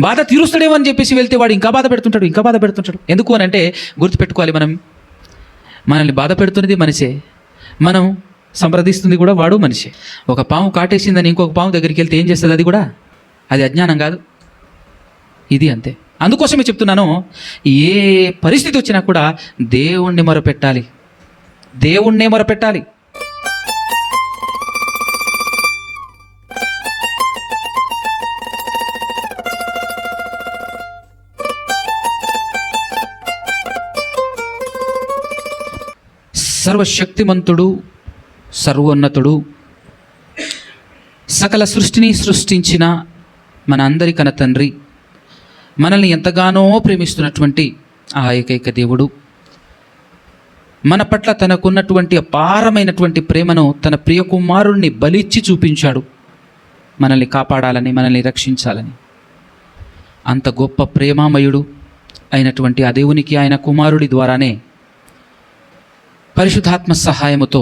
బాధ తీరుస్తాడేమో అని చెప్పేసి వెళ్తే వాడు ఇంకా బాధ పెడుతుంటాడు ఇంకా బాధ పెడుతుంటాడు. ఎందుకు అని అంటే గుర్తుపెట్టుకోవాలి మనం. మనల్ని బాధ పెడుతున్నది మనిషే. మనం సంప్రదిస్తుంది కూడా వాడు మనిషే. ఒక పాము కాటేసిందని ఇంకొక పాము దగ్గరికి వెళ్తే ఏం చేస్తుంది అది కూడా? అది అజ్ఞానం కాదు. ఇది అంతే. అందుకోసమే చెప్తున్నాను ఏ పరిస్థితి వచ్చినా కూడా దేవుణ్ణి మొరపెట్టాలి. దేవుణ్ణే మొరపెట్టాలి. సర్వశక్తిమంతుడు సర్వోన్నతుడు. సకల సృష్టిని సృష్టించిన మన అందరికన తండ్రి మనల్ని ఎంతగానో ప్రేమిస్తున్నటువంటి ఆ ఏకైక దేవుడు. మన పట్ల తనకున్నటువంటి అపారమైనటువంటి ప్రేమను తన ప్రియ కుమారుణ్ణి బలిచ్చి చూపించాడు. మనల్ని కాపాడాలని మనల్ని రక్షించాలని. అంత గొప్ప ప్రేమామయుడు అయినటువంటి ఆ దేవునికి ఆయన కుమారుడి ద్వారానే పరిశుద్ధాత్మ సహాయముతో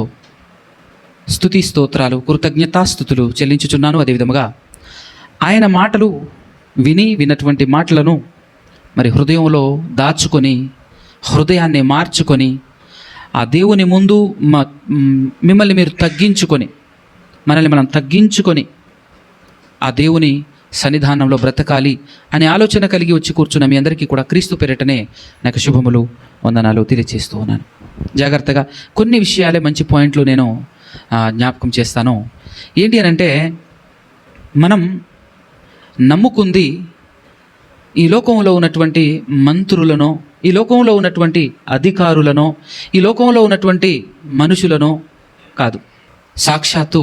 స్థుతి స్తోత్రాలు కృతజ్ఞతాస్థుతులు చెల్లించుచున్నాను. అదేవిధముగా ఆయన మాటలు విని విన్నటువంటి మాటలను మరి హృదయంలో దాచుకొని హృదయాన్ని మార్చుకొని ఆ దేవుని ముందు మ- మిమ్మల్ని మీరు తగ్గించుకొని మనల్ని మనం తగ్గించుకొని ఆ దేవుని సన్నిధానంలో బ్రతకాలి అనే ఆలోచన కలిగి వచ్చి కూర్చున్న మీ అందరికీ కూడా క్రీస్తు పేరిటనే నాకు శుభములు వందనాలు తెలియచేస్తూ ఉన్నాను. జాగ్రత్తగా కొన్ని విషయాలే మంచి పాయింట్లు నేను జ్ఞాపకం చేస్తాను. ఏంటి అని అంటే మనం నమ్ముకుంది ఈ లోకంలో ఉన్నటువంటి మంత్రులను ఈ లోకంలో ఉన్నటువంటి అధికారులను ఈ లోకంలో ఉన్నటువంటి మనుషులను కాదు. సాక్షాత్తు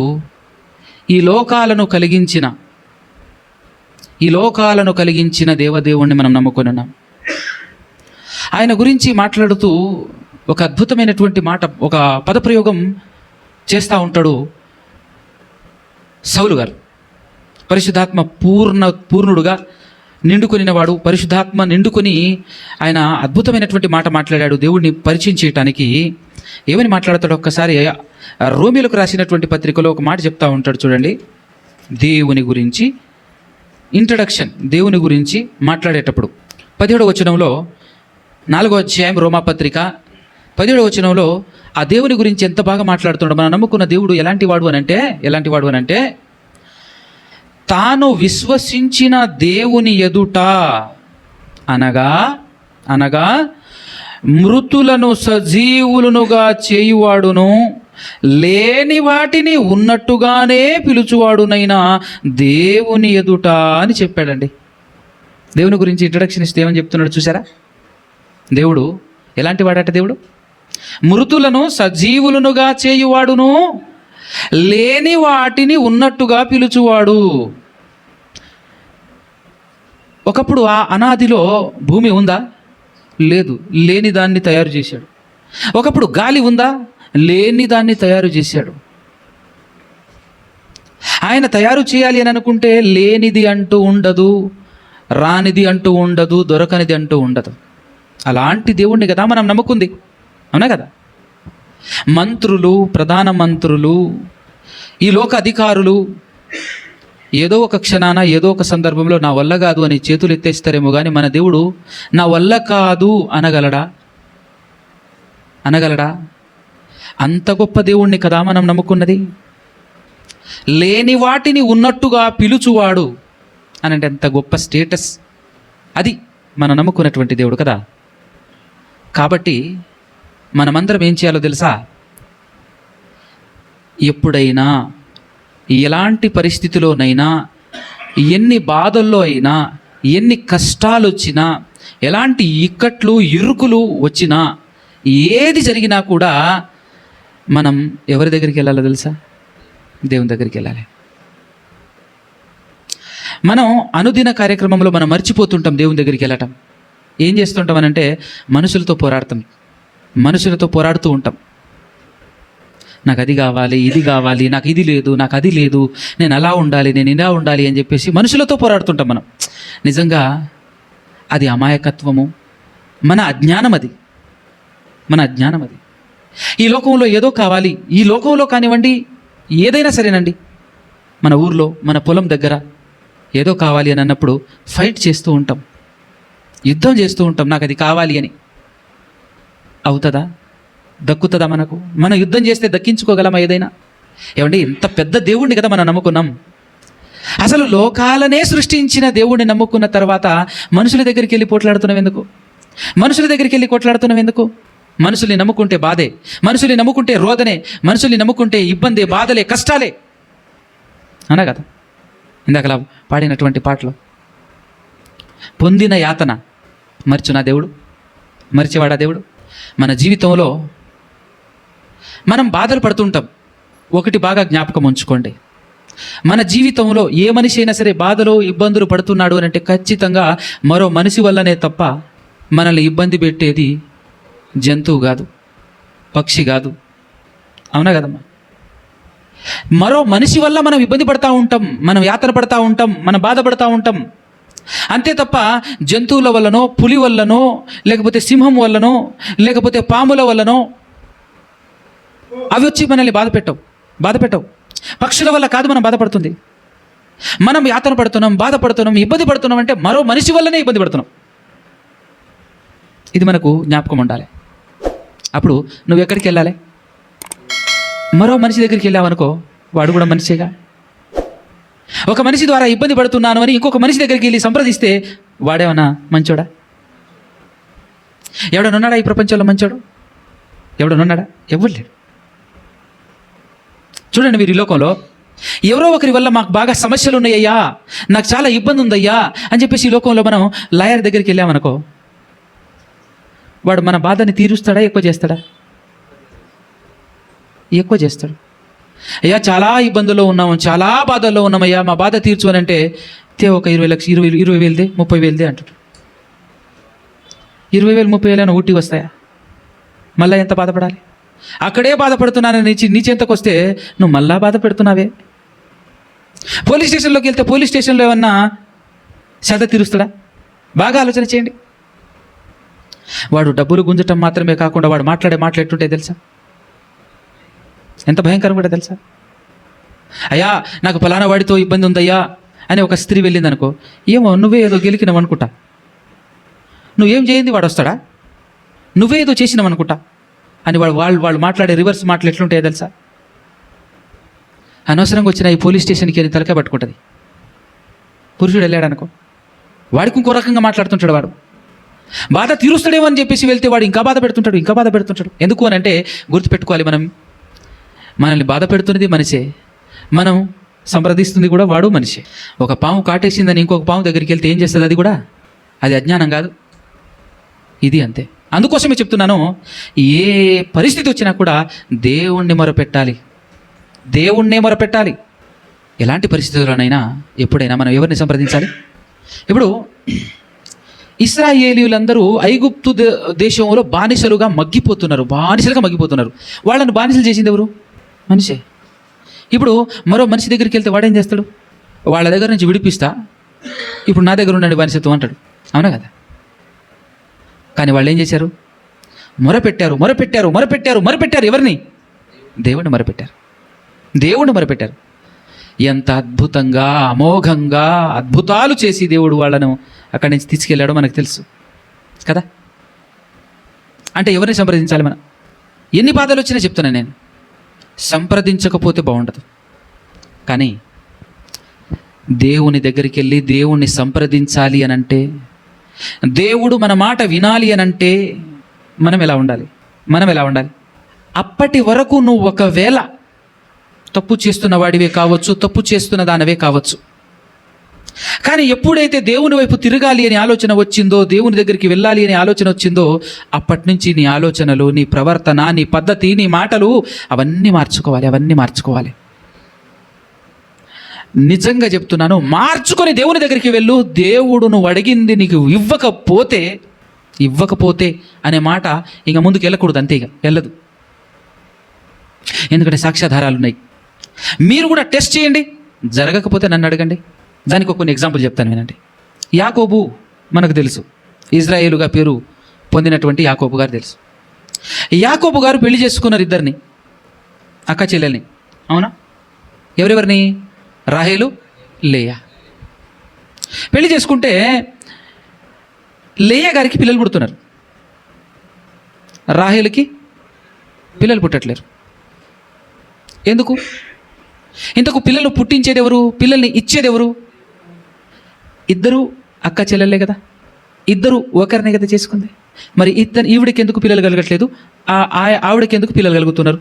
ఈ లోకాలను కలిగించిన ఈ లోకాలను కలిగించిన దేవదేవుణ్ణి మనం నమ్ముకొని ఉన్నాం. ఆయన గురించి మాట్లాడుతూ ఒక అద్భుతమైనటువంటి మాట ఒక పదప్రయోగం చేస్తూ ఉంటాడు సౌలు గారు. పరిశుద్ధాత్మ పూర్ణ పూర్ణుడుగా నిండుకొనినవాడు పరిశుద్ధాత్మ నిండుకొని ఆయన అద్భుతమైనటువంటి మాట మాట్లాడాడు దేవుడిని పరిచయం చేయటానికి. ఏమని మాట్లాడతాడు ఒక్కసారి రోమిలకు రాసినటువంటి పత్రికలో ఒక మాట చెప్తా ఉంటాడు చూడండి. దేవుని గురించి ఇంట్రడక్షన్ దేవుని గురించి మాట్లాడేటప్పుడు. పదిహేడవ వచనంలో నాలుగో అధ్యాయం రోమాపత్రిక పదిహేడవ వచనంలో ఆ దేవుని గురించి ఎంత బాగా మాట్లాడుతున్నాడు మనం నమ్ముకున్న దేవుడు ఎలాంటి వాడు అని అంటే ఎలాంటి వాడు అని అంటే తాను విశ్వసించిన దేవుని ఎదుట అనగా అనగా మృతులను సజీవులనుగా చేయువాడును లేని వాటిని ఉన్నట్టుగానే పిలుచువాడునైనా దేవుని ఎదుట అని చెప్పాడండి. దేవుని గురించి ఇంట్రడక్షన్ ఇస్తే ఏమని చెప్తున్నాడు చూసారా? దేవుడు ఎలాంటి వాడట దేవుడు? మృతులను సజీవులనుగా చేయువాడును లేని వాటిని ఉన్నట్టుగా పిలుచువాడు. ఒకప్పుడు ఆ అనాదిలో భూమి ఉందా? లేదు లేని దాన్ని తయారు చేశాడు. ఒకప్పుడు గాలి ఉందా? లేని దాన్ని తయారు చేశాడు. ఆయన తయారు చేయాలి అని అనుకుంటే లేనిది అంటూ ఉండదు రానిది అంటూ ఉండదు దొరకనిది అంటూ ఉండదు. అలాంటి దేవుణ్ణి కదా మనం నమ్ముకుంది. అవునా కదా? మంత్రులు ప్రధాన మంత్రులు ఈ లోక అధికారులు ఏదో ఒక క్షణాన ఏదో ఒక సందర్భంలో నా వల్ల కాదు అని చేతులు ఎత్తేస్తారేమో కానీ మన దేవుడు నా వల్ల కాదు అనగలడా? అనగలడా? అంత గొప్ప దేవుణ్ణి కదా మనం నమ్ముకున్నది? లేని వాటిని ఉన్నట్టుగా పిలుచువాడు అని అంటే ఎంత గొప్ప స్టేటస్. అది మనం నమ్ముకున్నటువంటి దేవుడు కదా. కాబట్టి మనమందరం ఏం చేయాలో తెలుసా? ఎప్పుడైనా ఎలాంటి పరిస్థితిలోనైనా ఎన్ని బాధల్లో అయినా ఎన్ని కష్టాలు వచ్చినా ఎలాంటి ఇక్కట్లు ఇరుకులు వచ్చినా ఏది జరిగినా కూడా మనం ఎవరి దగ్గరికి వెళ్ళాలో తెలుసా? దేవుని దగ్గరికి వెళ్ళాలి. మనం అనుదిన కార్యక్రమంలో మనం మర్చిపోతుంటాం దేవుని దగ్గరికి వెళ్ళటం. ఏం చేస్తుంటాం అని అంటే మనుషులతో పోరాడతాం. మనుషులతో పోరాడుతూ ఉంటాం. నాకు అది కావాలి ఇది కావాలి నాకు ఇది లేదు నాకు అది లేదు నేను అలా ఉండాలి నేను ఇలా ఉండాలి అని చెప్పేసి మనుషులతో పోరాడుతుంటాం మనం. నిజంగా అది అమాయకత్వము. మన అజ్ఞానం అది. మన అజ్ఞానం అది. ఈ లోకంలో ఏదో కావాలి ఈ లోకంలో కానివ్వండి ఏదైనా సరేనండి. మన ఊర్లో మన పొలం దగ్గర ఏదో కావాలి అని అన్నప్పుడు ఫైట్ చేస్తూ ఉంటాం. యుద్ధం చేస్తూ ఉంటాం నాకు అది కావాలి అని. అవుతుందా? దక్కుతుందా మనకు? మనం యుద్ధం చేస్తే దక్కించుకోగలమా ఏదైనా? ఏమండి ఇంత పెద్ద దేవుణ్ణి కదా మనం నమ్ముకున్నాం. అసలు లోకాలనే సృష్టించిన దేవుణ్ణి నమ్ముకున్న తర్వాత మనుషుల దగ్గరికి వెళ్ళి పోట్లాడుతున్నాం ఎందుకు? మనుషుల దగ్గరికి వెళ్ళి కొట్లాడుతున్నాం ఎందుకు? మనుషుల్ని నమ్ముకుంటే బాధే. మనుషుల్ని నమ్ముకుంటే రోదనే. మనుషుల్ని నమ్ముకుంటే ఇబ్బంది బాధలే కష్టాలే. అనా కదా? ఇందాకలా పాడినటువంటి పాటలు పొందిన యాతన మర్చునా దేవుడు మరిచేవాడా దేవుడు? మన జీవితంలో మనం బాధలు పడుతుంటాం. ఒకటి బాగా జ్ఞాపకం ఉంచుకోండి. మన జీవితంలో ఏ మనిషి అయినా సరే బాధలు ఇబ్బందులు పడుతున్నాడు అని అంటే ఖచ్చితంగా మరో మనిషి వల్లనే తప్ప మనల్ని ఇబ్బంది పెట్టేది జంతువు కాదు పక్షి కాదు. అవునా కదమ్మా? మరో మనిషి వల్ల మనం ఇబ్బంది పడతా ఉంటాం మనం యాత్ర పడతా ఉంటాం మనం బాధపడతా ఉంటాం. అంతే తప్ప జంతువుల వల్లనో పులి వల్లనో లేకపోతే సింహం వల్లనో లేకపోతే పాముల వల్లనో అవి వచ్చి మనల్ని బాధ పెట్టవు. బాధ పెట్టవు. పక్షుల వల్ల కాదు మనం బాధపడుతుంది. మనం యాతన పడుతున్నాం బాధపడుతున్నాం ఇబ్బంది పడుతున్నాం అంటే మరో మనిషి వల్లనే ఇబ్బంది పడుతున్నాం. ఇది మనకు జ్ఞాపకం ఉండాలి. అప్పుడు నువ్వు ఎక్కడికి వెళ్ళాలి? మరో మనిషి దగ్గరికి వెళ్ళావనుకో వాడు కూడా మనిషిగా? ఒక మనిషి ద్వారా ఇబ్బంది పడుతున్నాను అని ఇంకొక మనిషి దగ్గరికి వెళ్ళి సంప్రదిస్తే వాడేమన్నా మంచోడా? ఎవడనున్నాడా ఈ ప్రపంచంలో మంచోడు? ఎవడనున్నాడా ఎవరు లేడు చూడండి మీరు ఈ లోకంలో ఎవరో ఒకరి వల్ల మాకు బాగా సమస్యలు ఉన్నాయ్యా నాకు చాలా ఇబ్బంది ఉందయ్యా అని చెప్పేసి ఈ లోకంలో మనం లాయర్ దగ్గరికి వెళ్ళామనుకో వాడు మన బాధని తీరుస్తాడా ఎక్కువ చేస్తాడా? ఎక్కువ చేస్తాడు. అయ్యా చాలా ఇబ్బందుల్లో ఉన్నాము చాలా బాధల్లో ఉన్నామయ్యా మా బాధ తీర్చు అని అంటే తే ఒక ఇరవై లక్ష ఇరవై ఇరవై వేలదే ముప్పై వేలదే అంటాడు. ఇరవై వేలు ముప్పై వేలు ఊటీ వస్తాయా? మళ్ళీ ఎంత బాధపడాలి? అక్కడే బాధపడుతున్నానని నీ చి- నీ చెంతకు వస్తే నువ్వు మళ్ళా బాధ పెడుతున్నావే పోలీస్ స్టేషన్లోకి వెళ్తే పోలీస్ స్టేషన్లో ఏమన్నా శ్రద్ధ తీరుస్తాడా? బాగా ఆలోచన చేయండి. వాడు డబ్బులు గుంజటం మాత్రమే కాకుండా వాడు మాట్లాడే మాట్లాడుతుంటే తెలుసా? ఎంత భయంకరం కూడా తెలుసా? అయ్యా నాకు ఫలానా వాడితో ఇబ్బంది ఉందయ్యా అని ఒక స్త్రీ వెళ్ళింది అనుకో ఏమో నువ్వే ఏదో గెలికినావు అనుకుంటా నువ్వేం చేయింది వాడు వస్తాడా నువ్వే ఏదో చేసినావు అనుకుంటా అని వాడు వాళ్ళు వాళ్ళు మాట్లాడే రివర్స్ మాటలు ఎట్లుంటాయో తెలుసా? అనవసరంగా వచ్చిన ఈ పోలీస్ స్టేషన్కి వెళ్ళి తలకే పట్టుకుంటుంది. పురుషుడు వెళ్ళాడు అనుకో వాడికి ఇంకో రకంగా మాట్లాడుతుంటాడు వాడు. బాధ తీరుస్తాడేమో అని చెప్పేసి వెళ్తే వాడు ఇంకా బాధ పెడుతుంటాడు ఇంకా బాధ పెడుతుంటాడు. ఎందుకు అని అంటే గుర్తుపెట్టుకోవాలి మనం. మనల్ని బాధ పెడుతున్నది మనిషే. మనం సంప్రదిస్తుంది కూడా వాడు మనిషే. ఒక పాము కాటేసిందని ఇంకొక పాము దగ్గరికి వెళ్తే ఏం చేస్తుంది అది కూడా? అది అజ్ఞానం కాదు. ఇది అంతే. అందుకోసమే చెప్తున్నాను ఏ పరిస్థితి వచ్చినా కూడా దేవుణ్ణి మొరపెట్టాలి. దేవుణ్ణే మొరపెట్టాలి. ఎలాంటి పరిస్థితుల్లోనైనా ఎప్పుడైనా మనం ఎవరిని సంప్రదించాలి? ఇప్పుడు ఇస్రాయేలీలందరూ ఐగుప్తు దే- దేశంలో బానిసలుగా మగ్గిపోతున్నారు బానిసలుగా మగ్గిపోతున్నారు. వాళ్ళని బానిసలు చేసింది ఎవరు? మనిషే. ఇప్పుడు మరో మనిషి దగ్గరికి వెళ్తే వాడేం చేస్తాడు? వాళ్ళ దగ్గర నుంచి విడిపిస్తా. ఇప్పుడు నా దగ్గర ఉండండి బానిసత్వం అంటాడు. అవునా కదా? కానీ వాళ్ళు ఏం చేశారు? మొరపెట్టారు మొరపెట్టారు మొరపెట్టారు మొరపెట్టారు ఎవరిని? దేవుణ్ణి మొరపెట్టారు. దేవుణ్ణి మొరపెట్టారు. ఎంత అద్భుతంగా అమోఘంగా అద్భుతాలు చేసి దేవుడు వాళ్ళను అక్కడి నుంచి తీసుకెళ్ళాడో మనకు తెలుసు. కదా? అంటే ఎవరిని సంప్రదించాలి మనం? ఎన్ని బాధలు వచ్చినా చెప్తున్నాను నేను. సంప్రదించకపోతే బాగుండదు. కానీ దేవుని దగ్గరికి వెళ్ళి దేవుణ్ణి సంప్రదించాలి అని అంటే దేవుడు మన మాట వినాలి అని అంటే మనం ఎలా ఉండాలి? మనం ఎలా ఉండాలి? అప్పటి వరకు నువ్వు ఒకవేళ తప్పు చేస్తున్న వాడివే కావచ్చు తప్పు చేస్తున్న దానివే కావచ్చు. కానీ ఎప్పుడైతే దేవుని వైపు తిరగాలి అనే ఆలోచన వచ్చిందో దేవుని దగ్గరికి వెళ్ళాలి అనే ఆలోచన వచ్చిందో అప్పటి నుంచి నీ ఆలోచనలు నీ ప్రవర్తన నీ పద్ధతి నీ మాటలు అవన్నీ మార్చుకోవాలి అవన్నీ మార్చుకోవాలి. నిజంగా చెప్తున్నాను మార్చుకొని దేవుని దగ్గరికి వెళ్ళు. దేవుడు నువ్వు అడిగింది నీకు ఇవ్వకపోతే ఇవ్వకపోతే అనే మాట ఇంకా ముందుకు వెళ్ళకూడదు అంతే ఇక వెళ్ళదు. ఎందుకంటే సాక్ష్యాధారాలు ఉన్నాయి. మీరు కూడా టెస్ట్ చేయండి. జరగకపోతే నన్ను అడగండి. దానికి కొన్ని ఎగ్జాంపుల్ చెప్తాను వినండి యాకోబు మనకు తెలుసు. ఇజ్రాయేలుగా పేరు పొందినటువంటి యాకోబు గారు తెలుసు. యాకోబు గారు పెళ్ళి చేసుకున్నారు ఇద్దరిని అక్క చెల్లెల్ని. అవునా? ఎవరెవరిని? రాహేలు లేయా. పెళ్ళి చేసుకుంటే లేయా గారికి పిల్లలు పుడుతున్నారు. రాహేలుకి పిల్లలు పుట్టట్లేరు. ఎందుకు? ఇంతకు పిల్లలు పుట్టించేది ఎవరు? పిల్లల్ని ఇచ్చేది ఎవరు? ఇద్దరు అక్క చెల్లెలే కదా? ఇద్దరు ఒకరినే కదా చేసుకుంది? మరి ఇద్దరు ఈవిడికి ఎందుకు పిల్లలు కలగట్లేదు? ఆ ఆవిడకి ఎందుకు పిల్లలు కలుగుతున్నారు?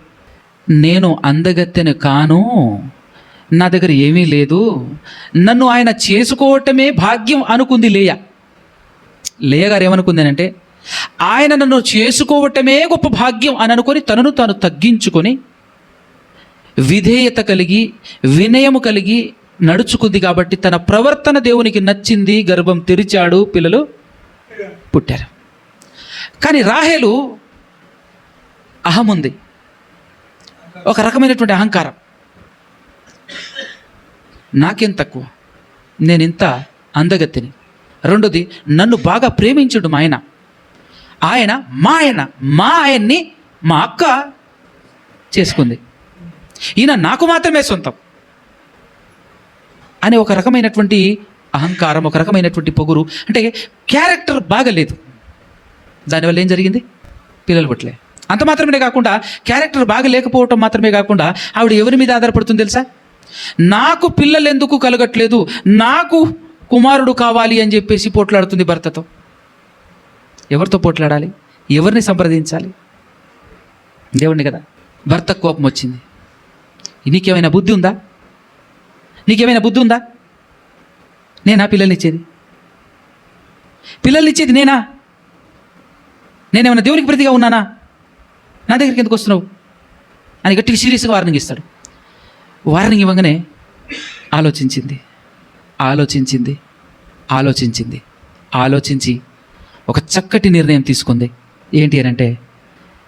నేను అందగత్తెను కాను నా దగ్గర ఏమీ లేదు. నన్ను ఆయన చేసుకోవటమే భాగ్యం అనుకుంది లేయ. లేయ గారు ఏమనుకుందేనంటే ఆయన నన్ను చేసుకోవటమే గొప్ప భాగ్యం అని అనుకొని తనను తాను తగ్గించుకొని విధేయత కలిగి వినయము కలిగి నడుచుకుంది కాబట్టి తన ప్రవర్తన దేవునికి నచ్చింది గర్భం తెరిచాడు పిల్లలు పుట్టారు. కానీ రాహేలు అహం ఉంది ఒక రకమైనటువంటి అహంకారం. నాకేం తక్కువ? నేను ఇంత అందగత్తిని రెండోది నన్ను బాగా ప్రేమించుడు మా ఆయన. ఆయన మా ఆయన మా ఆయన్ని మా అక్క చేసుకుంది. ఈయన నాకు మాత్రమే సొంతం. అనే ఒక రకమైనటువంటి అహంకారం ఒక రకమైనటువంటి పొగురు. అంటే క్యారెక్టర్ బాగలేదు. దానివల్ల ఏం జరిగింది? పిల్లలు పుట్టలే. అంత మాత్రమే కాకుండా క్యారెక్టర్ బాగా లేకపోవటం మాత్రమే కాకుండా ఆవిడ ఎవరి మీద ఆధారపడుతుంది తెలుసా? నాకు పిల్లలు ఎందుకు కలగట్లేదు? నాకు కుమారుడు కావాలి అని చెప్పేసి పోట్లాడుతుంది భర్తతో. ఎవరితో పోట్లాడాలి? ఎవరిని సంప్రదించాలి? దేవుణ్ణి కదా. భర్త కోపం వచ్చింది. నీకేమైనా బుద్ధి ఉందా? నీకేమైనా బుద్ధి ఉందా? నేనా పిల్లల్నిచ్చేది? పిల్లల్నిచ్చేది నేనా? నేనేమైనా దేవునికి ప్రతిగా ఉన్నానా? నా దగ్గరికి ఎందుకు వస్తున్నావు? అని గట్టిగా సీరియస్గా వార్నింగ్ ఇస్తాడు. వార్నింగ్ ఇవ్వగానే ఆలోచించింది. ఆలోచించింది. ఆలోచించింది. ఆలోచించి ఒక చక్కటి నిర్ణయం తీసుకుంది. ఏంటి అని అంటే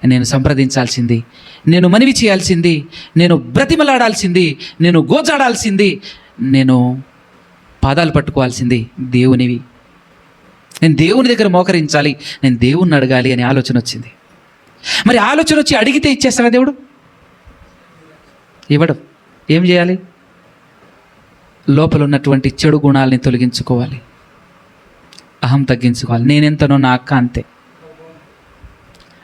నేను సంప్రదించాల్సింది. నేను మనవి చేయాల్సింది. నేను బ్రతిమలాడాల్సింది. నేను గోజాడాల్సింది. నేను పాదాలు పట్టుకోవాల్సింది దేవునివి. నేను దేవుని దగ్గర మోకరించాలి. నేను దేవుణ్ణి అడగాలి అనే ఆలోచన వచ్చింది. మరి ఆలోచన వచ్చి అడిగితే ఇచ్చేస్తాడా దేవుడు? ఇవ్వడం. ఏం చేయాలి? లోపల ఉన్నటువంటి చెడు గుణాలని తొలగించుకోవాలి. అహం తగ్గించుకోవాలి. నేనెంతనో నా అక్క అంతే.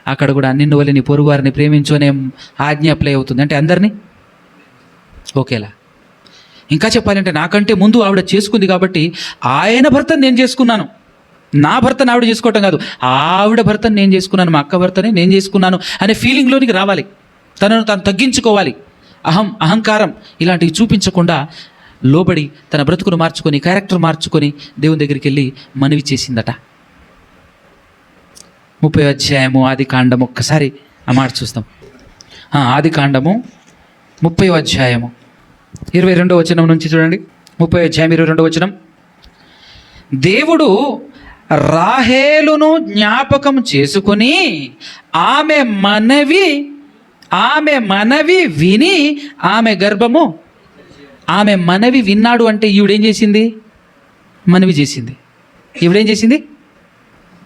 అక్కడ కూడా నిన్ను వల్ల నీ పొరుగు వారిని ప్రేమించు అనే ఆజ్ఞ అప్లై అవుతుంది. అంటే అందరినీ? ఓకేలా. ఇంకా చెప్పాలంటే నాకంటే ముందు ఆవిడ చేసుకుంది కాబట్టి ఆయన భర్తను నేను చేసుకున్నాను. నా భర్తను ఆవిడ చేసుకోవటం కాదు. ఆవిడ భర్తను నేను చేసుకున్నాను మా అక్క భర్తని నేను చేసుకున్నాను అనే ఫీలింగ్లోనికి రావాలి. తనను తాను తగ్గించుకోవాలి. అహం అహంకారం ఇలాంటివి చూపించకుండా లోబడి తన బ్రతుకును మార్చుకొని క్యారెక్టర్ మార్చుకొని దేవుని దగ్గరికి వెళ్ళి మనవి చేసిందట. ముప్పై అధ్యాయము ఆది కాండం ఒక్కసారి మాట చూస్తాం. ఆది కాండము ముప్పై అధ్యాయము. ఇరవై రెండో వచనం నుంచి చూడండి. ముప్పై అధ్యాయం ఇరవై రెండో వచనం. దేవుడు రాహేలును జ్ఞాపకం చేసుకొని ఆమె మనవి ఆమె మనవి విని ఆమె గర్భము ఆమె మనవి విన్నాడు అంటే ఈవిడేం చేసింది? మనవి చేసింది. ఈవిడేం చేసింది?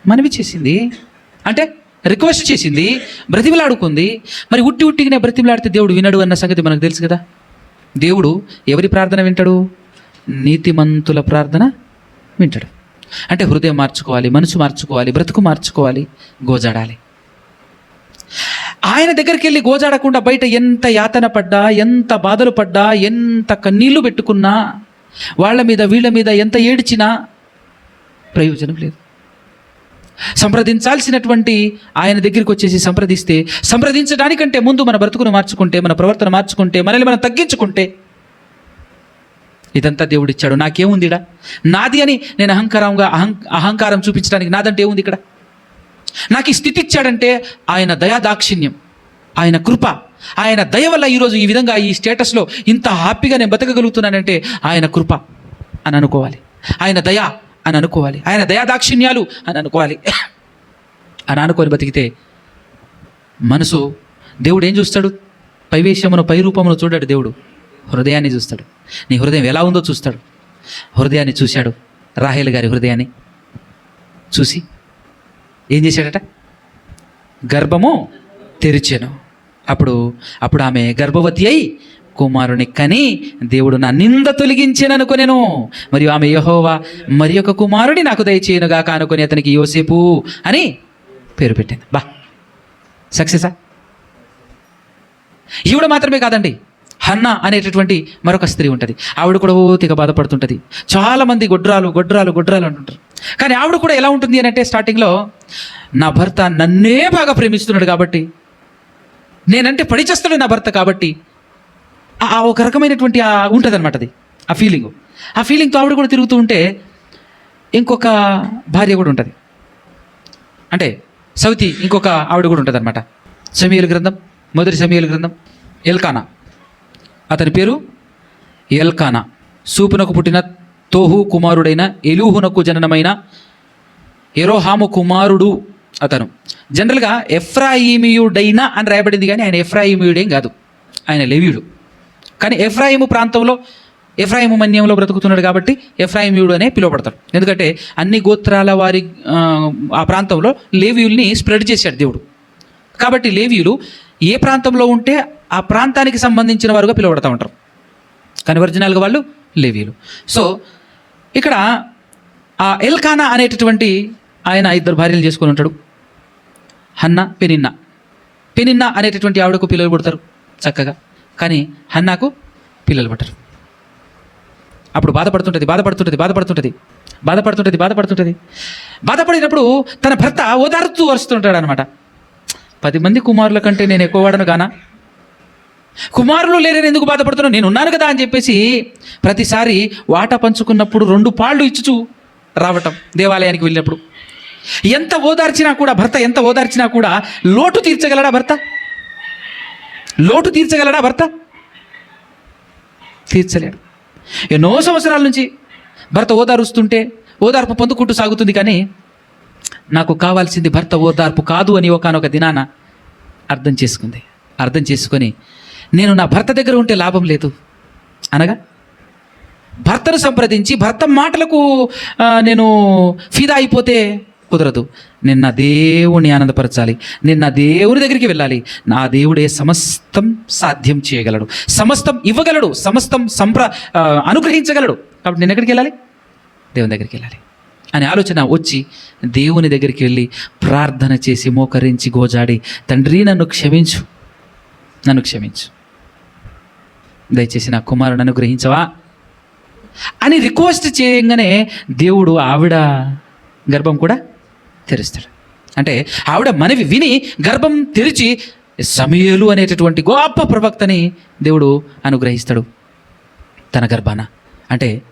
మనవి చేసింది. అంటే రిక్వెస్ట్ చేసింది బ్రతిమలాడుకుంది. మరి ఉట్టి ఉట్టిగానే బ్రతిమలాడితే దేవుడు వినడు అన్న సంగతి మనకు తెలుసు కదా. దేవుడు ఎవరి ప్రార్థన వింటాడు? నీతిమంతుల ప్రార్థన వింటాడు. అంటే హృదయం మార్చుకోవాలి మనసు మార్చుకోవాలి బ్రతుకు మార్చుకోవాలి గోజాడాలి. ఆయన దగ్గరికి వెళ్ళి గోజాడకుండా బయట ఎంత యాతన పడ్డా ఎంత బాధలు పడ్డా ఎంత కన్నీళ్ళు పెట్టుకున్నా వాళ్ళ మీద వీళ్ళ మీద ఎంత ఏడ్చినా ప్రయోజనం లేదు. సంప్రదించాల్సినటువంటి ఆయన దగ్గరికి వచ్చేసి సంప్రదిస్తే సంప్రదించడానికంటే ముందు మన బ్రతుకును మార్చుకుంటే మన ప్రవర్తన మార్చుకుంటే మనల్ని మనం తగ్గించుకుంటే ఇదంతా దేవుడు ఇచ్చాడు నాకేముందిడా? నాది అని నేను అహంకారంగా అహం అహంకారం చూపించడానికి నాదంటే ఏముంది ఇక్కడ? నాకు ఈ స్థితి ఇచ్చాడంటే ఆయన దయా దాక్షిణ్యం ఆయన కృప ఆయన దయ వల్ల ఈరోజు ఈ విధంగా ఈ స్టేటస్లో ఇంత హ్యాపీగా నేను బతకగలుగుతున్నానంటే ఆయన కృప అని అనుకోవాలి. ఆయన దయ అని అనుకోవాలి. ఆయన దయాదాక్షిణ్యాలు అని అనుకోవాలి. అని అనుకొని బతికితే మనసు దేవుడు ఏం చూస్తాడు? పైవేశ్యమును పై రూపమును చూడాడు దేవుడు. హృదయాన్ని చూస్తాడు. నీ హృదయం ఎలా ఉందో చూస్తాడు. హృదయాన్ని చూశాడు. రాహేల్ గారి హృదయాన్ని చూసి ఏం చేశాడట? గర్భము తెరిచాను. అప్పుడు అప్పుడు ఆమె గర్భవతి అయి కుమారుని కని దేవుడు నా నింద తొలగించిననుకొనెను మరియు ఆమె యహోవా మరి ఒక కుమారుని నాకు దయచేయనుగా కానుకొని అతనికి యోసేపు అని పేరు పెట్టింది. బా సక్సెసా? ఈవిడ మాత్రమే కాదండి హన్న అనేటటువంటి మరొక స్త్రీ ఉంటుంది. ఆవిడ కూడా ఓతిగా బాధపడుతుంటుంది. చాలామంది గొడ్రాలు గొడ్రాలు గొడ్రాలు అంటుంటారు. కానీ ఆవిడ కూడా ఎలా ఉంటుంది అని అంటే స్టార్టింగ్లో నా భర్త నన్నే బాగా ప్రేమిస్తున్నాడు కాబట్టి నేనంటే పడిచేస్తాడు నా భర్త కాబట్టి ఒక రకమైనటువంటి ఉంటుంది అనమాట అది ఆ ఫీలింగ్ ఆ ఫీలింగ్తో ఆవిడ కూడా తిరుగుతూ ఉంటే ఇంకొక భార్య కూడా ఉంటుంది. అంటే సౌతి ఇంకొక ఆవిడ కూడా ఉంటుంది అనమాట సమీయుల గ్రంథం మొదటి సమీయుల గ్రంథం ఎల్కానా. అతని పేరు ఎల్కానా. సూపునకు పుట్టిన తోహు కుమారుడైన ఎలూహునకు జననమైన ఎరోహాము కుమారుడు అతను. జనరల్గా ఎఫ్రాయిమియుడైన అని రాయబడింది కానీ ఆయన ఎఫ్రాయిమియుడేం కాదు. ఆయన లెవ్యుడు. కానీ ఎఫ్రాయిము ప్రాంతంలో ఎఫ్రాయిము మన్యంలో బ్రతుకుతున్నాడు కాబట్టి ఎఫ్రాయిమియుడు అనే పిలువబడతాడు. ఎందుకంటే అన్ని గోత్రాల వారి ఆ, ప్రాంతంలో లేవీయుల్ని స్ప్రెడ్ చేశాడు దేవుడు. కాబట్టి లేవీయులు ఏ ప్రాంతంలో ఉంటే ఆ ప్రాంతానికి సంబంధించిన వారుగా పిలువబడతా ఉంటారు. కానీ ఒరిజినల్గా వాళ్ళు లేవీయులు. సో ఇక్కడ ఆ ఎల్కానా అనేటటువంటి ఆయన ఇద్దరు భార్యలు చేసుకొని ఉంటాడు. హన్న పెనిన్న. పెనిన్న అనేటటువంటి ఆవిడకు పిలువబడతారు చక్కగా. కానీ హన్నాకు పిల్లలు పట్టరు. అప్పుడు బాధపడుతుంటుంది బాధపడుతుంటుంది బాధపడుతుంటుంది బాధపడుతుంటుంది బాధపడుతుంటుంది. బాధపడినప్పుడు తన భర్త ఓదార్తూ వరుస్తుంటాడు అనమాట పది మంది కుమారుల కంటే నేను ఎక్కువ వాడను గానా? కుమారులు లేరని ఎందుకు బాధపడుతున్నాను నేను ఉన్నాను కదా అని చెప్పేసి ప్రతిసారి వాట పంచుకున్నప్పుడు రెండు పాళ్ళు ఇచ్చుచు రావటం దేవాలయానికి వెళ్ళినప్పుడు. ఎంత ఓదార్చినా కూడా భర్త ఎంత ఓదార్చినా కూడా లోటు తీర్చగలడా భర్త? లోటు తీర్చగలడా భర్త? తీర్చలేడు. ఎన్నో సంవత్సరాల నుంచి భర్త ఓదారుస్తుంటే ఓదార్పు పొందుకుంటూ సాగుతుంది కానీ నాకు కావాల్సింది భర్త ఓదార్పు కాదు అని ఒకనొక దినాన అర్థం చేసుకుంది. అర్థం చేసుకొని నేను నా భర్త దగ్గర ఉంటే లాభం లేదు. అనగా భర్తను సంప్రదించి భర్త మాటలకు నేను ఫిదా అయిపోతే కుదరదు. నేను నా దేవుని ఆనందపరచాలి. నేను నా దేవుని దగ్గరికి వెళ్ళాలి. నా దేవుడే సమస్తం సాధ్యం చేయగలడు. సమస్తం ఇవ్వగలడు. సమస్తం సంప్ర అనుగ్రహించగలడు. కాబట్టి నేను ఎక్కడికి వెళ్ళాలి? దేవుని దగ్గరికి వెళ్ళాలి. అనే ఆలోచన వచ్చి దేవుని దగ్గరికి వెళ్ళి ప్రార్థన చేసి మోకరించి గోజాడి తండ్రి నన్ను క్షమించు. నన్ను క్షమించు. దయచేసి నా కుమారుడు అనుగ్రహించవా? అని రిక్వెస్ట్ చేయగానే దేవుడు ఆవిడ గర్భం కూడా తెరుస్తాడు అంటే ఆవిడ మనవి విని గర్భం తెరిచి సమయలు అనేటటువంటి గొప్ప ప్రవక్తని దేవుడు అనుగ్రహిస్తాడు తన గర్భాన. అంటే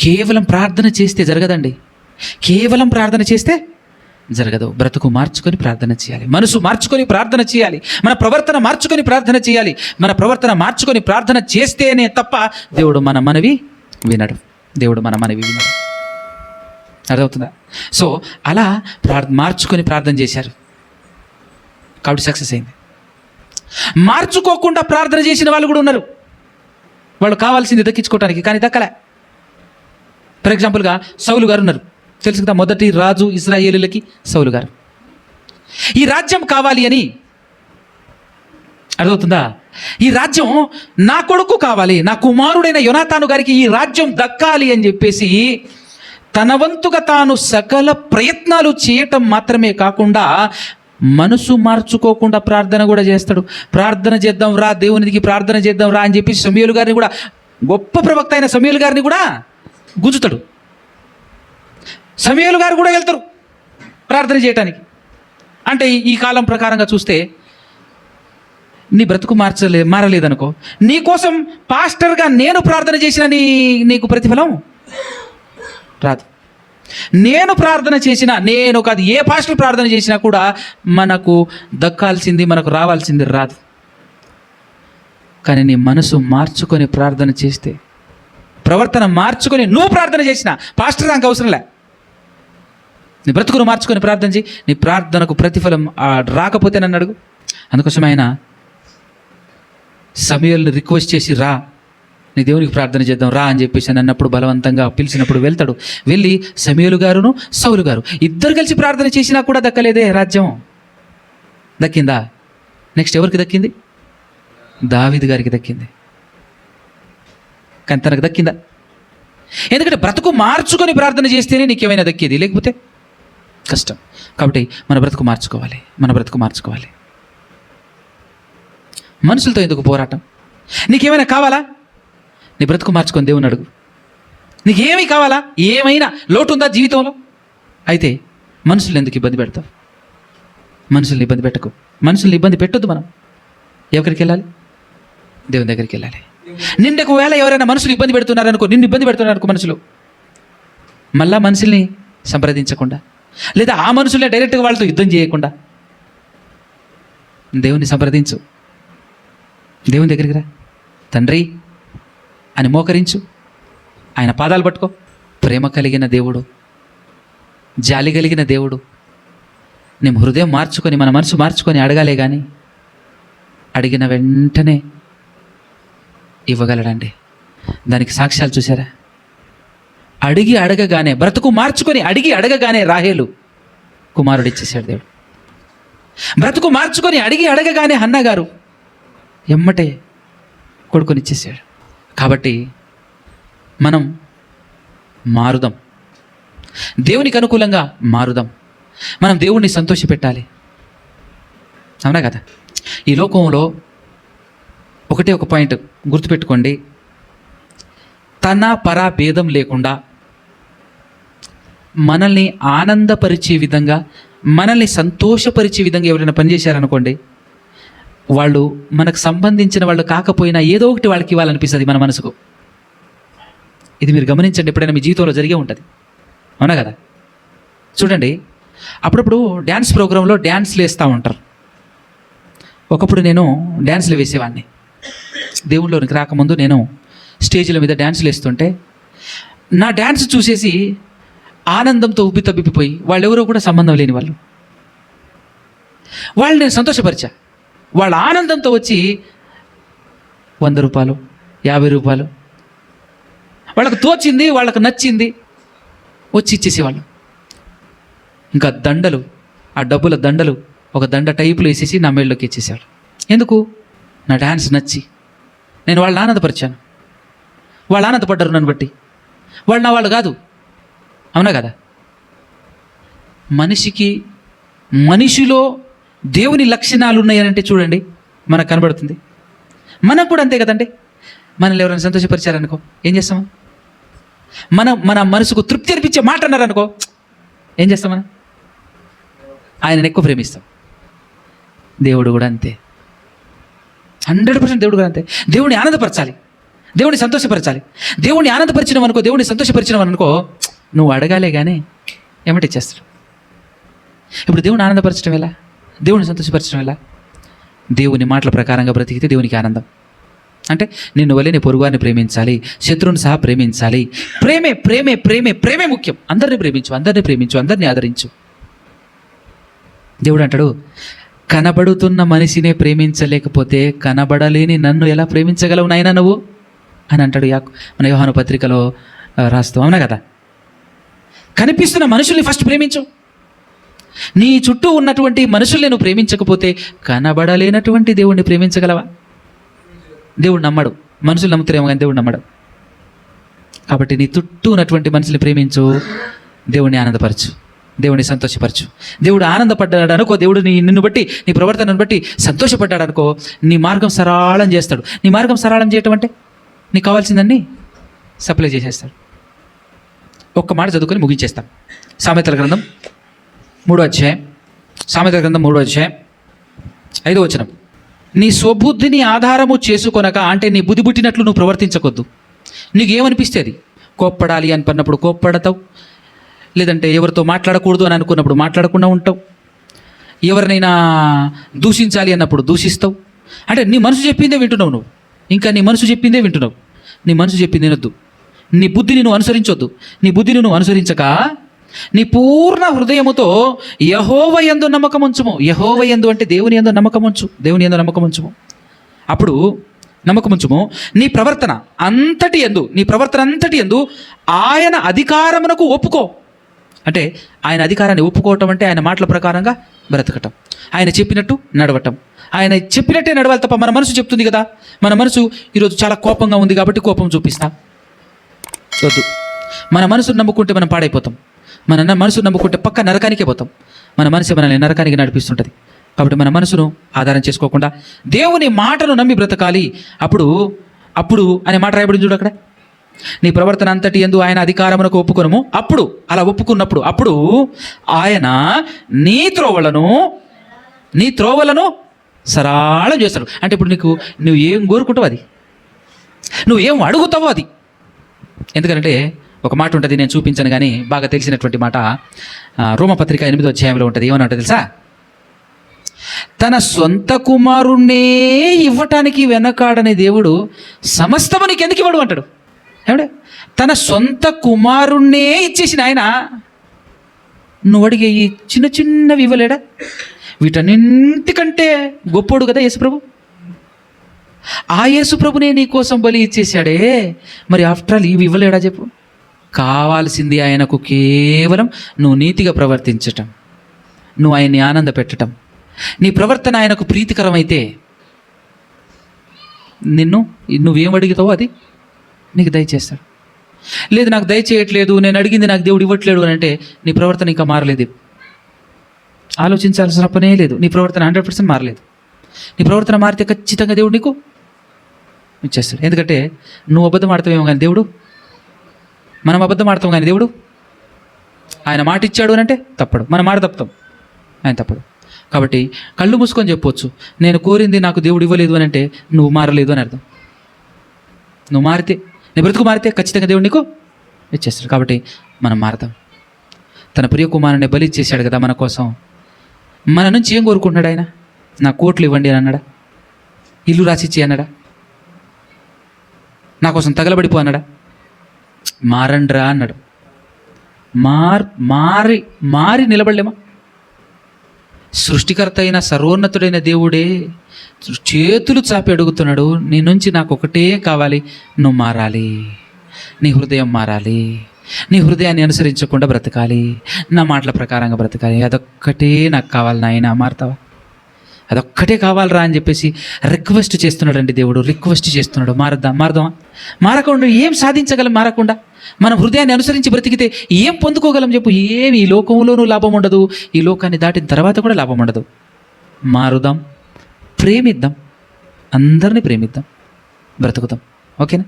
కేవలం ప్రార్థన చేస్తే జరగదండి. కేవలం ప్రార్థన చేస్తే జరగదు. బ్రతుకు మార్చుకొని ప్రార్థన చేయాలి. మనసు మార్చుకొని ప్రార్థన చేయాలి. మన ప్రవర్తన మార్చుకొని ప్రార్థన చేయాలి. మన ప్రవర్తన మార్చుకొని ప్రార్థన చేస్తేనే తప్ప దేవుడు మన మనవి వినడు. దేవుడు మన మనవి వినడు. అర్థమవుతుందా? సో అలా ప్రార్థ మార్చుకొని ప్రార్థన చేశారు. కాబట్టి సక్సెస్ అయింది. మార్చుకోకుండా ప్రార్థన చేసిన వాళ్ళు కూడా ఉన్నారు. వాళ్ళు కావాల్సింది దక్కించుకోవటానికి కానీ దక్కలే. ఫర్ ఎగ్జాంపుల్గా సౌలు గారు ఉన్నారు. తెలుసు కదా మొదటి రాజు ఇస్రాయేలులకి సౌలు గారు. ఈ రాజ్యం కావాలి అని అర్థమవుతుందా? ఈ రాజ్యం నా కొడుకు కావాలి నా కుమారుడైన యునాతాను గారికి ఈ రాజ్యం దక్కాలి అని చెప్పేసి తన వంతుగా తాను సకల ప్రయత్నాలు చేయటం మాత్రమే కాకుండా మనసు మార్చుకోకుండా ప్రార్థన కూడా చేస్తాడు. ప్రార్థన చేద్దాం రా దేవునికి ప్రార్థన చేద్దాం రా అని చెప్పి సమీయులు గారిని కూడా గొప్ప ప్రవక్త అయిన సమీయులు గారిని కూడా గుంజుతాడు. సమీయులు గారు కూడా వెళ్తారు ప్రార్థన చేయటానికి. అంటే ఈ- ఈ కాలం ప్రకారంగా చూస్తే నీ బ్రతుకు మార్చలే మారలేదనుకో నీ కోసం పాస్టర్గా నేను ప్రార్థన చేసిన నీ నీకు ప్రతిఫలం రాదు. నేను ప్రార్థన చేసిన నేను కాదు ఏ పాస్టర్ ప్రార్థన చేసినా కూడా మనకు దక్కాల్సింది మనకు రావాల్సింది రాదు. కానీ నీ మనసు మార్చుకొని ప్రార్థన చేస్తే ప్రవర్తన మార్చుకొని నువ్వు ప్రార్థన చేసిన పాస్టర్ దానికి అవసరం లే. నీ బ్రతుకును మార్చుకొని ప్రార్థన చేయి నీ ప్రార్థనకు ప్రతిఫలం రాకపోతే నన్ను అడుగు. అందుకోసం ఆయన సమయాలను రిక్వెస్ట్ చేసి రా. నీ దేవునికి ప్రార్థన చేద్దాం. రా అని చెప్పేసి అని అన్నప్పుడు బలవంతంగా పిలిచినప్పుడు వెళ్తాడు. వెళ్ళి సమయలు గారును సౌలు గారు ఇద్దరు కలిసి ప్రార్థన చేసినా కూడా దక్కలేదే రాజ్యం. దక్కిందా? నెక్స్ట్ ఎవరికి దక్కింది? దావిద్ గారికి దక్కింది. కానీ తనకు దక్కిందా? ఎందుకంటే బ్రతుకు మార్చుకొని ప్రార్థన చేస్తేనే నీకేమైనా దక్కేది లేకపోతే? కష్టం. కాబట్టి మన బ్రతుకు మార్చుకోవాలి మన బ్రతుకు మార్చుకోవాలి. మనుషులతో ఎందుకు పోరాటం? నీకేమైనా కావాలా? నీ బ్రతుకు మార్చుకొని దేవుని అడుగు. నీకేమి కావాలా? ఏమైనా లోటు ఉందా జీవితంలో? అయితే మనుషులు ఎందుకు ఇబ్బంది పెడతావు? మనుషుల్ని ఇబ్బంది పెట్టకు. మనుషుల్ని ఇబ్బంది పెట్టొద్దు మనం. ఎవరికి వెళ్ళాలి? దేవుని దగ్గరికి వెళ్ళాలి. నిన్ను ఒకవేళ ఎవరైనా మనుషులు ఇబ్బంది పెడుతున్నారనుకో నిన్ను ఇబ్బంది పెడుతున్నారనుకో మనుషులు. మళ్ళా మనుషుల్ని సంప్రదించకుండా లేదా ఆ మనుషులే డైరెక్ట్గా వాళ్ళతో యుద్ధం చేయకుండా దేవుని సంప్రదించు. దేవుని దగ్గరికి రా. తండ్రి అని మోకరించు. ఆయన పాదాలు పట్టుకో. ప్రేమ కలిగిన దేవుడు జాలి కలిగిన దేవుడు. నేను హృదయం మార్చుకొని మన మనసు మార్చుకొని అడగాలే కానీ అడిగిన వెంటనే ఇవ్వగలడండి. దానికి సాక్ష్యాలు చూసారా అడిగి అడగగానే బ్రతుకు మార్చుకొని అడిగి అడగగానే రాహేలు కుమారుడు ఇచ్చేసాడు దేవుడు. బ్రతుకు మార్చుకొని అడిగి అడగగానే అన్నగారు ఎమ్మటే కొడుకుని కాబట్టి మనం మారుదాం. దేవునికి అనుకూలంగా మారుదాం. మనం దేవుణ్ణి సంతోషపెట్టాలి. అవునా కదా? ఈ లోకంలో ఒకటే ఒక పాయింట్ గుర్తుపెట్టుకోండి. తన పరా భేదం లేకుండా మనల్ని ఆనందపరిచే విధంగా మనల్ని సంతోషపరిచే విధంగా ఎవరైనా పనిచేశారనుకోండి వాళ్ళు మనకు సంబంధించిన వాళ్ళు కాకపోయినా ఏదో ఒకటి వాళ్ళకి ఇవ్వాలనిపిస్తుంది మన మనసుకు. ఇది మీరు గమనించండి ఎప్పుడైనా మీ జీవితంలో జరిగే ఉంటుంది. అవునా కదా? చూడండి అప్పుడప్పుడు డ్యాన్స్ ప్రోగ్రాంలో డ్యాన్స్లు వేస్తూ ఉంటారు. ఒకప్పుడు నేను డ్యాన్స్లు వేసేవాడిని. దేవుళ్ళలోనికి రాకముందు నేను స్టేజ్ల మీద డ్యాన్స్లు వేస్తుంటే నా డ్యాన్స్ చూసేసి ఆనందంతో ఉబ్బి తబ్బిపోయి వాళ్ళెవరో కూడా సంబంధం లేని వాళ్ళు. వాళ్ళు నేను సంతోషపరిచా. వాళ్ళ ఆనందంతో వచ్చి వంద రూపాయలు యాభై రూపాయలు. వాళ్ళకు తోచింది వాళ్ళకు నచ్చింది వచ్చి ఇచ్చేసేవాళ్ళు. ఇంకా దండలు ఆ డబ్బుల దండలు ఒక దండ టైపులో వేసేసి నా మెళ్ళలోకి ఇచ్చేసేవాళ్ళు. ఎందుకు? నా డ్యాన్స్ నచ్చి. నేను వాళ్ళని ఆనందపరిచాను. వాళ్ళు ఆనందపడ్డారు నన్ను బట్టి. వాళ్ళు నా వాళ్ళు కాదు. అవునా కదా? మనిషికి మనిషిలో దేవుని లక్షణాలు ఉన్నాయనంటే చూడండి మనకు కనబడుతుంది. మనకు కూడా అంతే కదండి? మనల్ని ఎవరైనా సంతోషపరిచారనుకో ఏం చేస్తాం? మనం మన మనసుకు తృప్తి అనిపించే మాట అన్నారనుకో ఏం చేస్తాం మనం? ఆయనను ఎక్కువ ప్రేమిస్తాం. దేవుడు కూడా అంతే. హండ్రెడ్ పర్సెంట్ దేవుడు కూడా అంతే. దేవుడిని ఆనందపరచాలి. దేవుడిని సంతోషపరచాలి. దేవుడిని ఆనందపరిచినాం అనుకో దేవుడిని సంతోషపరిచినాం అనుకో నువ్వు అడగాలే కానీ ఏమిటి చేస్తాడు? ఇప్పుడు దేవుని ఆనందపరచడం ఎలా? దేవుని సంతోషపరచడం ఎలా దేవుని మాటల ప్రకారంగా బ్రతికితే దేవునికి ఆనందం. అంటే నిన్ను వల్లే నీ పొరుగువారిని ప్రేమించాలి శత్రువుని సహా ప్రేమించాలి. ప్రేమే ప్రేమే ప్రేమే ప్రేమే ముఖ్యం. అందరిని ప్రేమించు అందరిని ప్రేమించు అందరిని ఆదరించు. దేవుడు అంటాడు కనబడుతున్న మనిషినే ప్రేమించలేకపోతే కనబడలేని నన్ను ఎలా ప్రేమించగలవు నాయన నువ్వు? అని అంటాడు యాకు మన యోహాను పత్రికలో రాస్తావు అవునా కదా? కనిపిస్తున్న మనుషుల్ని ఫస్ట్ ప్రేమించు. నీ చుట్టూ ఉన్నటువంటి మనుషుల్ని నువ్వు ప్రేమించకపోతే కనబడలేనటువంటి దేవుణ్ణి ప్రేమించగలవా? దేవుడు నమ్మడు. మనుషులు నమ్ముతారేమో కానీ దేవుడు నమ్మడు. కాబట్టి నీ చుట్టూ ఉన్నటువంటి మనుషుల్ని ప్రేమించు. దేవుణ్ణి ఆనందపరచు. దేవుని సంతోషపరచు. దేవుడు ఆనందపడ్డాడు అనుకో దేవుడు నీ నిన్ను బట్టి నీ ప్రవర్తనను బట్టి సంతోషపడ్డాడు అనుకో నీ మార్గం సరళం చేస్తాడు. నీ మార్గం సరళం చేయటం అంటే నీకు కావాల్సిందన్నీ సప్లై చేసేస్తాడు. ఒక్క మాట చదువుకొని ముగించేస్తాం. సామెతల గ్రంథం మూడో అధ్యాయం. సామెత గ్రంథం మూడో అధ్యాయం. ఐదో వచనం. నీ స్వబుద్ధిని ఆధారము చేసుకొనక అంటే నీ బుద్ధి పుట్టినట్లు నువ్వు ప్రవర్తించకొద్దు. నీకు ఏమనిపిస్తే అది? కోప్పడాలి అని పన్నప్పుడు కోప్పడతావు. లేదంటే ఎవరితో మాట్లాడకూడదు అని అనుకున్నప్పుడు మాట్లాడకుండా ఉంటావు. ఎవరినైనా దూషించాలి అన్నప్పుడు దూషిస్తావు. అంటే నీ మనసు చెప్పిందే వింటున్నావు నువ్వు. ఇంకా నీ మనసు చెప్పిందే వింటున్నావు. నీ మనసు చెప్పింది వినొద్దు. నీ బుద్ధిని నువ్వు అనుసరించొద్దు. నీ బుద్ధిని నువ్వు అనుసరించక నీ పూర్ణ హృదయముతో యహోవ యందు నమ్మకం ఉంచుము యహోవ యందు అంటే దేవుని ఎందు నమ్మకం ఉంచు దేవుని ఎందు నమ్మకం ఉంచుము అప్పుడు నమ్మకం ఉంచుము నీ ప్రవర్తన అంతటి ఎందు నీ ప్రవర్తన అంతటి ఎందు ఆయన అధికారమునకు ఒప్పుకో. అంటే ఆయన అధికారాన్ని ఒప్పుకోవటం అంటే ఆయన మాటల ప్రకారంగా బ్రతకటం. ఆయన చెప్పినట్టు నడవటం. ఆయన చెప్పినట్టే నడవాలి తప్ప మన మనసు చెప్తుంది కదా. మన మనసు ఈరోజు చాలా కోపంగా ఉంది కాబట్టి కోపం చూపిస్తా. వద్దు. మన మనసు నమ్ముకుంటే మనం పాడైపోతాం. మన మనసు నమ్ముకుంటే పక్క నరకానికే పోతాం. మన మనసు మనల్ని నరకానికి నడిపిస్తుంటుంది. కాబట్టి మన మనసును ఆధారం చేసుకోకుండా దేవుని మాటను నమ్మి బ్రతకాలి. అప్పుడు అప్పుడు అనే మాట రాయబడింది చూడు అక్కడ. నీ ప్రవర్తన అంతటి ఎందు ఆయన అధికారమునకు ఒప్పుకొనము. అప్పుడు అలా ఒప్పుకున్నప్పుడు అప్పుడు ఆయన నీ త్రోవలను నీ త్రోవలను సరళం చేస్తాడు. అంటే ఇప్పుడు నీకు నువ్వు ఏం కోరుకుంటావు అది? నువ్వు ఏం అడుగుతావో అది? ఎందుకంటే ఒక మాట ఉంటుంది నేను చూపించను కానీ బాగా తెలిసినటువంటి మాట రోమపత్రిక ఎనిమిదో అధ్యాయంలో ఉంటుంది. ఏమని తెలుసా? తన సొంత కుమారుణ్ణే ఇవ్వటానికి వెనకాడని దేవుడు సమస్తము నీకు ఎందుకు ఇవ్వడు అంటాడు. ఏమంటే తన సొంత కుమారుణ్ణే ఇచ్చేసిన ఆయన నువ్వు అడిగే ఈ చిన్న చిన్నవి ఇవ్వలేడా? వీటన్నింటికంటే గొప్పోడు కదా యేసుప్రభు. ఆ యేసుప్రభునే నీ కోసం బలి ఇచ్చేసాడే మరి ఆఫ్టర్ ఆల్ ఇవి ఇవ్వలేడా చెప్పు? కావాల్సింది ఆయనకు కేవలం నువ్వు నీతిగా ప్రవర్తించటం. నువ్వు ఆయన్ని ఆనంద పెట్టటం నీ ప్రవర్తన ఆయనకు ప్రీతికరమైతే నిన్ను నువ్వేం అడిగితావో అది నీకు దయచేస్తాడు. లేదు నాకు దయచేయట్లేదు నేను అడిగింది నాకు దేవుడు ఇవ్వట్లేడు అని అంటే నీ ప్రవర్తన ఇంకా మారలేదు. ఆలోచించాల్సిన పనే లేదు. నీ ప్రవర్తన హండ్రెడ్ పర్సెంట్ మారలేదు. నీ ప్రవర్తన మారితే ఖచ్చితంగా దేవుడు నీకు ఇచ్చేస్తాడు. ఎందుకంటే నువ్వు అబద్ధం ఆడతావేమో కానీ దేవుడు మనం అబద్ధం ఆడతాం కానీ దేవుడు ఆయన మాట ఇచ్చాడు అని అంటే తప్పడు. మనం మాట తప్పుతాం. ఆయన తప్పడు. కాబట్టి కళ్ళు మూసుకొని చెప్పొచ్చు. నేను కోరింది నాకు దేవుడు ఇవ్వలేదు అని అంటే నువ్వు మారలేదు అని అర్థం. నువ్వు మారితే నీ బ్రతుకు మారితే ఖచ్చితంగా దేవుడు నీకు ఇచ్చేస్తాడు. కాబట్టి మనం మారదాం తన ప్రియ కుమారుని బలి ఇచ్చేసాడు కదా మన కోసం. మన నుంచి ఏం కోరుకుంటున్నాడు ఆయన? నా కోట్లు ఇవ్వండి అని అన్నాడా? ఇల్లు రాసిచ్చి అన్నాడా? నా కోసం తగలబడిపో అన్నాడా? మారండ్రా అన్నాడు. మార్ మారి మారి నిలబడలేమా? సృష్టికర్త అయిన సర్వోన్నతుడైన దేవుడే చేతులు చాపి అడుగుతున్నాడు నీ నుంచి నాకు ఒకటే కావాలి నువ్వు మారాలి. నీ హృదయం మారాలి. నీ హృదయాన్ని అనుసరించకుండా బ్రతకాలి. నా మాటల ప్రకారంగా బ్రతకాలి. అదొక్కటే నాకు కావాలి నాయన మారుతావా? అదొక్కటే కావాలరా అని చెప్పేసి రిక్వెస్ట్ చేస్తున్నాడండి దేవుడు రిక్వెస్ట్ చేస్తున్నాడు. మారద్దాం మారదామా మారకుండా ఏం సాధించగలం మారకుండా? మనం హృదయాన్ని అనుసరించి బ్రతికితే ఏం పొందుకోగలం చెప్పు? ఏమి ఈ లోకంలోనూ లాభం ఉండదు ఈ లోకాన్ని దాటిన తర్వాత కూడా లాభం ఉండదు. మారుదాం ప్రేమిద్దాం అందరినీ ప్రేమిద్దాం బ్రతుకుదాం ఓకేనా?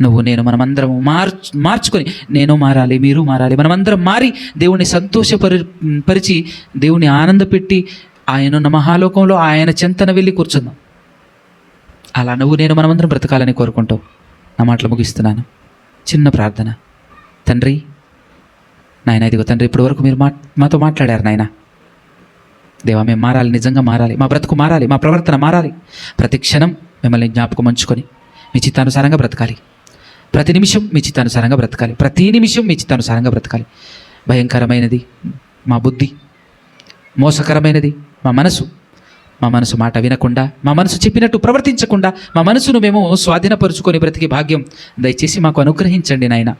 నువ్వు నేను మనమందరం మార్చు మార్చుకొని నేను మారాలి మీరు మారాలి మనమందరం మారి దేవుని సంతోషపరి పరిచి దేవుని ఆనందపెట్టి ఆయనున్న మహాలోకంలో ఆయన చెంతన వెళ్ళి కూర్చుందాం. అలా నువ్వు నేను మనమందరం బ్రతకాలని కోరుకుంటావు నా మాటలు ముగిస్తున్నాను. చిన్న ప్రార్థన. తండ్రి నాయన ఇదిగో తండ్రి ఇప్పటి వరకు మీరు మా మాతో మాట్లాడారు నాయన. దేవా మేము మారాలి నిజంగా మారాలి మా బ్రతుకు మారాలి మా ప్రవర్తన మారాలి. ప్రతి క్షణం మిమ్మల్ని జ్ఞాపకం ఉంచుకొని మీ చిత్తానుసారంగా బ్రతకాలి. ప్రతి నిమిషం మీ చిత్తానుసారంగా బ్రతకాలి. ప్రతి నిమిషం మీ చిత్తానుసారంగా బ్రతకాలి. భయంకరమైనది మా బుద్ధి. మోసకరమైనది మా మనసు మా మనసు మాట వినకుండా మా మనసు చెప్పినట్టు ప్రవర్తించకుండా మా మనసును మేము స్వాధీనపరుచుకొని బ్రతికి భాగ్యం దయచేసి మాకు అనుగ్రహించండి నాయన.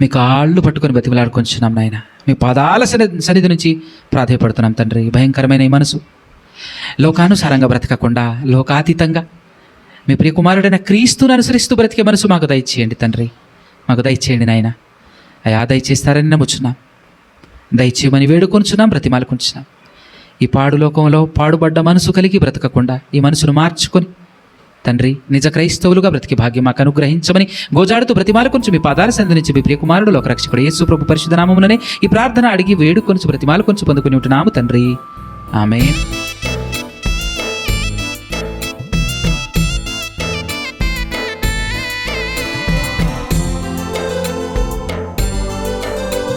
మీ కాళ్ళు పట్టుకొని బతిమలాడుకొంచున్నాం నాయన. మీ పాదాల సన్నిధి సన్నిధి నుంచి ప్రాధాయపడుతున్నాం తండ్రి. భయంకరమైన ఈ మనసు. లోకానుసారంగా బ్రతకకుండా లోకాతీతంగా మీ ప్రియకుమారుడైన క్రీస్తును అనుసరిస్తూ బ్రతికే మనసు మాకు దయచేయండి తండ్రి. మాకు దయచేయండి నాయన. అయా దయచేస్తారని నమ్ముచున్నాం. దయచేయమని వేడుకొంచున్నాం బ్రతిమాలుకొంచున్నాం. ఈ పాడులోకంలో పాడుబడ్డ మనసు కలిగి బ్రతకకుండా ఈ మనసును మార్చుకొని తండ్రి నిజ క్రైస్తవులుగా బ్రతికి భాగ్యం మాకు అనుగ్రహించమని గోజాడుతూ కొంచెం మీ పాదాల సంధించి మీ ప్రియకుమారుడు ఒక రక్షకుడు యేసు ప్రభు పరిశుద్ధ ఈ ప్రార్థన అడిగి వేడుకొంచు కొంచెం పొందుకుని ఉంటున్నాము తండ్రి. ఆమె